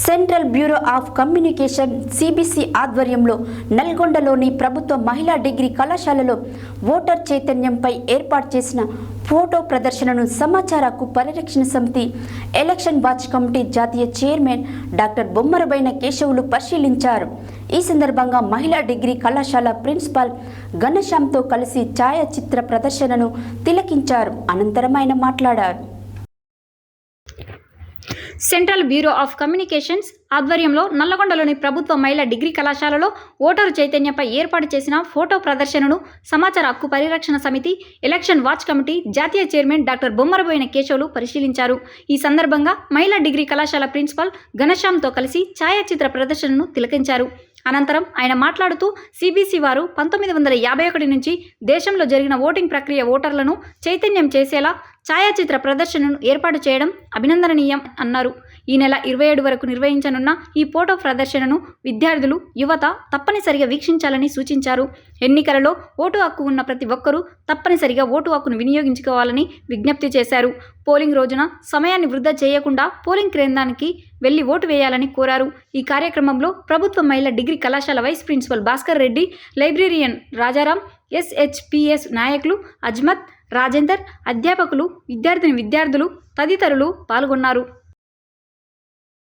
Central bureau of communication CBC ఆధ్వర్యంలో నల్గొండలోని ప్రభుత్వ మహిళా డిగ్రీ కళాశాలలో ఓటర్ చైతన్యంపై ఏర్పాటు చేసిన ఫోటో ప్రదర్శనను సమాచార హక్కు పరిరక్షణ సమితి ఎలక్షన్ వాచ్ కమిటీ జాతీయ చైర్మన్ డాక్టర్ బొమ్మరబైన కేశవులు పరిశీలించారు. ఈ సందర్భంగా మహిళా డిగ్రీ కళాశాల ప్రిన్సిపాల్ ఘనశ్యామ్తో కలిసి ఛాయాచిత్ర ప్రదర్శనను తిలకించారు. అనంతరం ఆయన మాట్లాడారు. సెంట్రల్ బ్యూరో ఆఫ్ కమ్యూనికేషన్స్ ఆధ్వర్యంలో నల్లగొండలోని ప్రభుత్వ మహిళా డిగ్రీ కళాశాలలో ఓటరు చైతన్యంపై ఏర్పాటు చేసిన ఫోటో ప్రదర్శనను సమాచార హక్కు పరిరక్షణ సమితి ఎలక్షన్ వాచ్ కమిటీ జాతీయ చైర్మన్ డాక్టర్ బొమ్మరబోయిన కేశవులు పరిశీలించారు. ఈ సందర్భంగా మహిళా డిగ్రీ కళాశాల ప్రిన్సిపల్ ఘనశ్యామ్తో కలిసి ఛాయాచిత్ర ప్రదర్శనను తిలకించారు. అనంతరం ఆయన మాట్లాడుతూ సిబిసి వారు పంతొమ్మిది వందల యాభై ఒకటి నుంచి దేశంలో జరిగిన ఓటింగ్ ప్రక్రియ ఓటర్లను చైతన్యం చేసేలా ఛాయాచిత్ర ప్రదర్శనను ఏర్పాటు చేయడం అభినందనీయం అన్నారు. ఈ నెల ఇరవై ఏడు వరకు నిర్వహించనున్న ఈ ఫోటో ప్రదర్శనను విద్యార్థులు యువత తప్పనిసరిగా వీక్షించాలని సూచించారు. ఎన్నికలలో ఓటు హక్కు ఉన్న ప్రతి ఒక్కరూ తప్పనిసరిగా ఓటు హక్కును వినియోగించుకోవాలని విజ్ఞప్తి చేశారు. పోలింగ్ రోజున సమయాన్ని వృధా చేయకుండా పోలింగ్ కేంద్రానికి వెళ్ళి ఓటు వేయాలని కోరారు. ఈ కార్యక్రమంలో ప్రభుత్వ మహిళా డిగ్రీ కళాశాల vice principal Bhaskar Reddy librarian Rajaram SHPS నాయకులు అజ్మత్ రాజేందర్ అధ్యాపకులు విద్యార్థిని విద్యార్థులు తదితరులు పాల్గొన్నారు.